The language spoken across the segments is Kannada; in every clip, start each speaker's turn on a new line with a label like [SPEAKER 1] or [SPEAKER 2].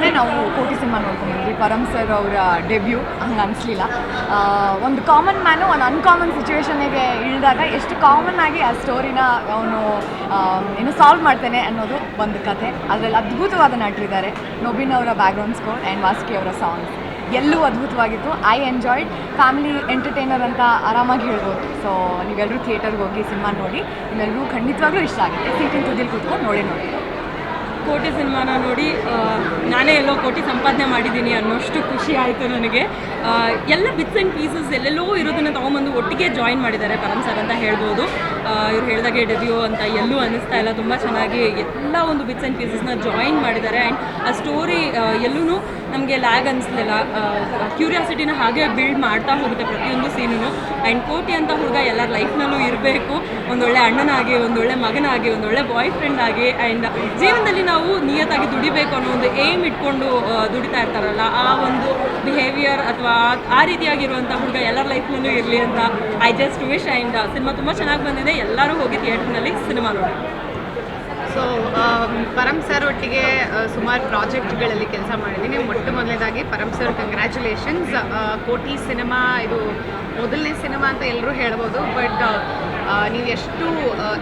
[SPEAKER 1] ದಿನಾನೇ ನಾವು ಕೋಟಿ ಸಿನಿಮಾ ನೋಡ್ಕೊಂಡ್ಬಂದ್ವಿ ಪರಮ್ ಸರ್ ಅವರ ಡೆಬ್ಯೂ ಹಂಗೆ ಅನಿಸ್ಲಿಲ್ಲ. ಒಂದು ಕಾಮನ್ ಮ್ಯಾನು ಒಂದು ಅನ್ಕಾಮನ್ ಸಿಚುವೇಶನ್ಗೆ ಇಳಿದಾಗ ಎಷ್ಟು ಕಾಮನ್ ಆಗಿ ಆ ಸ್ಟೋರಿನ ಅವನು ಏನು ಸಾಲ್ವ್ ಮಾಡ್ತೇನೆ ಅನ್ನೋದು ಒಂದು ಕಥೆ ಅದರಲ್ಲಿ ಅದ್ಭುತವಾದ ನಟರಿದ್ದಾರೆ ನೊಬಿನ್ ಅವರ ಬ್ಯಾಕ್ಗ್ರೌಂಡ್ ಸ್ಕೋರ್ ಆ್ಯಂಡ್ ವಾಸ್ಕಿ ಅವರ ಸಾಂಗ್ಸ್ ಎಲ್ಲೂ ಅದ್ಭುತವಾಗಿತ್ತು. ಐ ಎಂಜಾಯ್ಡ್ ಫ್ಯಾಮಿಲಿ ಎಂಟರ್ಟೈನರ್ ಅಂತ ಆರಾಮಾಗಿ ಹೇಳ್ಬೋದು. ಸೊ ನೀವೆಲ್ಲರೂ ಥಿಯೇಟರ್ಗೆ ಹೋಗಿ ಸಿನಿಮಾ ನೋಡಿ. ನಿಮ್ಮೆಲ್ಲರೂ ಖಂಡಿತವಾಗ್ಲೂ ಇಷ್ಟ ಆಗುತ್ತೆ. ಸೀಟಿನ ತುದಿಲಿ ಕೂತ್ಕೊಂಡು ನೋಡಿ ನೋಡಿ.
[SPEAKER 2] ಕೋಟಿ ಸಿನಿಮಾನ ನೋಡಿ ನಾನೇ ಎಲ್ಲೋ ಕೋಟಿ ಸಂಪಾದನೆ ಮಾಡಿದ್ದೀನಿ ಅನ್ನೋಷ್ಟು ಖುಷಿ ಆಯಿತು ನನಗೆ. ಎಲ್ಲ ಬಿಟ್ಸ್ ಆ್ಯಂಡ್ ಪೀಸಸ್ ಎಲ್ಲೆಲ್ಲೋ ಇರೋದನ್ನು ತೊಗೊಂಬಂದು ಒಟ್ಟಿಗೆ ಜಾಯಿನ್ ಮಾಡಿದ್ದಾರೆ ಪರಮ್ ಸರ್ ಅಂತ ಹೇಳ್ಬೋದು. ಇವ್ರು ಹೇಳಿದಾಗೆ ಡೆಬ್ಯೂ ಅಂತ ಎಲ್ಲೂ ಅನ್ನಿಸ್ತಾ ಇಲ್ಲ. ತುಂಬ ಚೆನ್ನಾಗಿ ಎಲ್ಲ ಒಂದು ಬಿಟ್ಸ್ ಆ್ಯಂಡ್ ಪೀಸಸ್ನ ಜಾಯಿನ್ ಮಾಡಿದ್ದಾರೆ. ಆ್ಯಂಡ್ ಆ ಸ್ಟೋರಿ ಎಲ್ಲೂ ನಮಗೆ ಲ್ಯಾಗ್ ಅನಿಸ್ಲಿಲ್ಲ. ಕ್ಯೂರಿಯಾಸಿಟಿನ ಹಾಗೆ ಬಿಲ್ಡ್ ಮಾಡ್ತಾ ಹೋಗುತ್ತೆ ಪ್ರತಿಯೊಂದು ಸೀನು ಆ್ಯಂಡ್ ಕೋಟಿ ಅಂತ ಹುಡುಗ ಎಲ್ಲರ ಲೈಫ್ನಲ್ಲೂ ಇರಬೇಕು. ಒಂದೊಳ್ಳೆ ಅಣ್ಣನಾಗಿ, ಒಂದೊಳ್ಳೆ ಮಗನಾಗಿ, ಒಂದೊಳ್ಳೆ ಬಾಯ್ ಫ್ರೆಂಡ್ ಆಗಿ ಆ್ಯಂಡ್ ಜೀವನದಲ್ಲಿ ನಾವು ನಿಯತ್ತಾಗಿ ದುಡಿಬೇಕು ಅನ್ನೋ ಒಂದು ಏಮ್ ಇಟ್ಕೊಂಡು ದುಡಿತಾ ಇರ್ತಾರಲ್ಲ, ಆ ಒಂದು ಬಿಹೇವಿಯರ್ ಅಥವಾ ಆ ರೀತಿಯಾಗಿರುವಂಥ ಹುಡುಗ ಎಲ್ಲರ ಲೈಫ್ನಲ್ಲೂ ಇರಲಿ ಅಂತ I just wish and cinema ತುಂಬ ಚೆನ್ನಾಗಿ ಬಂದಿದೆ. ಎಲ್ಲರೂ ಹೋಗಿ ಥಿಯೇಟರ್ನಲ್ಲಿ ಸಿನಿಮಾ ನೋಡಿ.
[SPEAKER 3] ಸೊ ಪರಮ್ ಸರ್ ಒಟ್ಟಿಗೆ ಸುಮಾರು ಪ್ರಾಜೆಕ್ಟ್ಗಳಲ್ಲಿ ಕೆಲಸ ಮಾಡಿದ್ದೀನಿ. ಮೊಟ್ಟ ಮೊದಲನೇದಾಗಿ Param sir congratulations Kotee cinema, ಇದು ಮೊದಲನೇ ಸಿನಿಮಾ ಅಂತ ಎಲ್ಲರೂ ಹೇಳ್ಬೋದು. ಬಟ್ ನೀವು ಎಷ್ಟು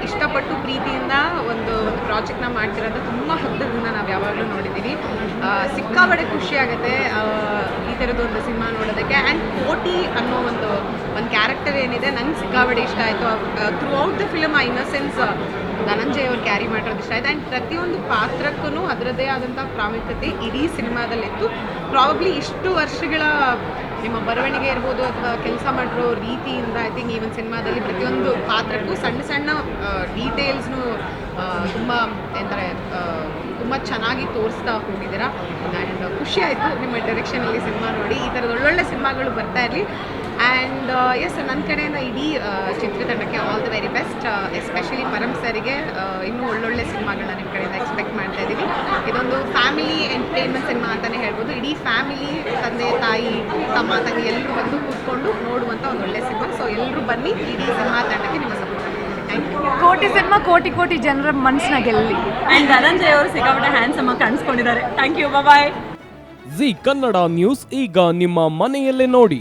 [SPEAKER 3] ಇಷ್ಟಪಟ್ಟು ಪ್ರೀತಿಯಿಂದ ಒಂದು ಒಂದು ಪ್ರಾಜೆಕ್ಟ್ನ ಮಾಡ್ತಿರೋದು ತುಂಬ ಹಗ್ಗದಿಂದ ನಾವು ಯಾವಾಗಲೂ ನೋಡಿದ್ದೀವಿ ಸಿಕ್ಕಾಬಡೆ ಖುಷಿ ಆಗುತ್ತೆ ಈ ಥರದ್ದು ಒಂದು ಸಿನಿಮಾ ನೋಡೋದಕ್ಕೆ. ಆ್ಯಂಡ್ ಕೋಟಿ ಅನ್ನೋ ಒಂದು ಒಂದು ಕ್ಯಾರೆಕ್ಟರ್ ಏನಿದೆ, ನಂಗೆ ಸಿಕ್ಕಾಬಡೆ ಇಷ್ಟ ಆಯಿತು. ಥ್ರೂ ಔಟ್ ದ ಫಿಲಮ್ ಆ ಇನ್ನಸೆನ್ಸ್ ಧನಂಜಯ್ ಅವ್ರು ಕ್ಯಾರಿ ಮಾಡಿರೋದು ಇಷ್ಟ ಆಯ್ತು ಆ್ಯಂಡ್ ಪ್ರತಿಯೊಂದು ಪಾತ್ರಕ್ಕೂ ಅದರದ್ದೇ ಆದಂಥ ಪ್ರಾಮುಖ್ಯತೆ ಇಡೀ ಸಿನಿಮಾದಲ್ಲಿತ್ತು. ಪ್ರಾಬಬ್ಲಿ ಇಷ್ಟು ವರ್ಷಗಳ ನಿಮ್ಮ ಬರವಣಿಗೆ ಇರ್ಬೋದು ಅಥವಾ ಕೆಲಸ ಮಾಡಿರೋ ರೀತಿಯಿಂದ ಐ ಥಿಂಕ್ ಈ ಒಂದು ಸಿನಿಮಾದಲ್ಲಿ ಪ್ರತಿಯೊಂದು ಪಾತ್ರಕ್ಕೂ ಸಣ್ಣ ಸಣ್ಣ ಡೀಟೇಲ್ಸ್ನು ತುಂಬ ಎಂತಾರೆ ತುಂಬ ಚೆನ್ನಾಗಿ ತೋರಿಸ್ತಾ ಹೋಗಿದ್ದೀರಾ. ಆ್ಯಂಡ್ ಖುಷಿ ಆಯಿತು ನಿಮ್ಮ ಡೈರೆಕ್ಷನಲ್ಲಿ ಸಿನಿಮಾ ನೋಡಿ. ಈ ಥರದ ಒಳ್ಳೊಳ್ಳೆ ಸಿನಿಮಾಗಳು ಬರ್ತಾ ಇರಲಿ. ಆ್ಯಂಡ್ ಎಸ್ ನನ್ನ ಕಡೆಯಿಂದ ಇಡೀ ಚಿತ್ರತಂಡಕ್ಕೆ all the very best especially Param ಸರಿಗೆ ಇನ್ನೂ ಒಳ್ಳೊಳ್ಳೆ ಸಿನಿಮಾಗಳನ್ನ ನಿಮ್ಮ ಕಡೆಯಿಂದ ಎಕ್ಸ್ಪೆಕ್ಟ್ ಮಾಡ್ತಾ ಇದ್ದೀವಿ ಇದೊಂದು ಫ್ಯಾಮಿಲಿ ಎಂಟರ್ಟೈನ್ಮೆಂಟ್ ಸಿನಿಮಾ ಅಂತಲೇ ಹೇಳ್ಬೋದು. ಇಡೀ ಫ್ಯಾಮಿಲಿ ತಂದೆ ತಾಯಿ ತಮ್ಮ ತಂಗಿ ಎಲ್ಲರೂ ಬಂದು ಕೂತ್ಕೊಂಡು ನೋಡುವಂಥ ಒಂದು ಒಳ್ಳೆ ಸಿನಿಮಾ ಸೊ ಎಲ್ಲರೂ ಬನ್ನಿ ಇಡೀ ಸಿನಿಮಾ ತಂಡಕ್ಕೆ ನಿಮ್ಮ ಸಪೋರ್ಟ್
[SPEAKER 1] ಕೋಟಿ ಸಿನಿಮಾ ಕೋಟಿ ಕೋಟಿ ಜನರ ಮನಸ್ಸಿನ ಗೆಲ್ಲಿ
[SPEAKER 2] ಆ್ಯಂಡ್ ಧನಂಜಯ್ ಅವರು ಸಿಕ್ಕಾಪಟ್ಟೆ ಹ್ಯಾಂಡ್ಸಮ್ ಆಗಿ ಕಾಣಿಸ್ಕೊಂಡಿದ್ದಾರೆ. Thank you bye
[SPEAKER 4] Zee Kannada news ಈಗ ನಿಮ್ಮ ಮನೆಯಲ್ಲೇ ನೋಡಿ.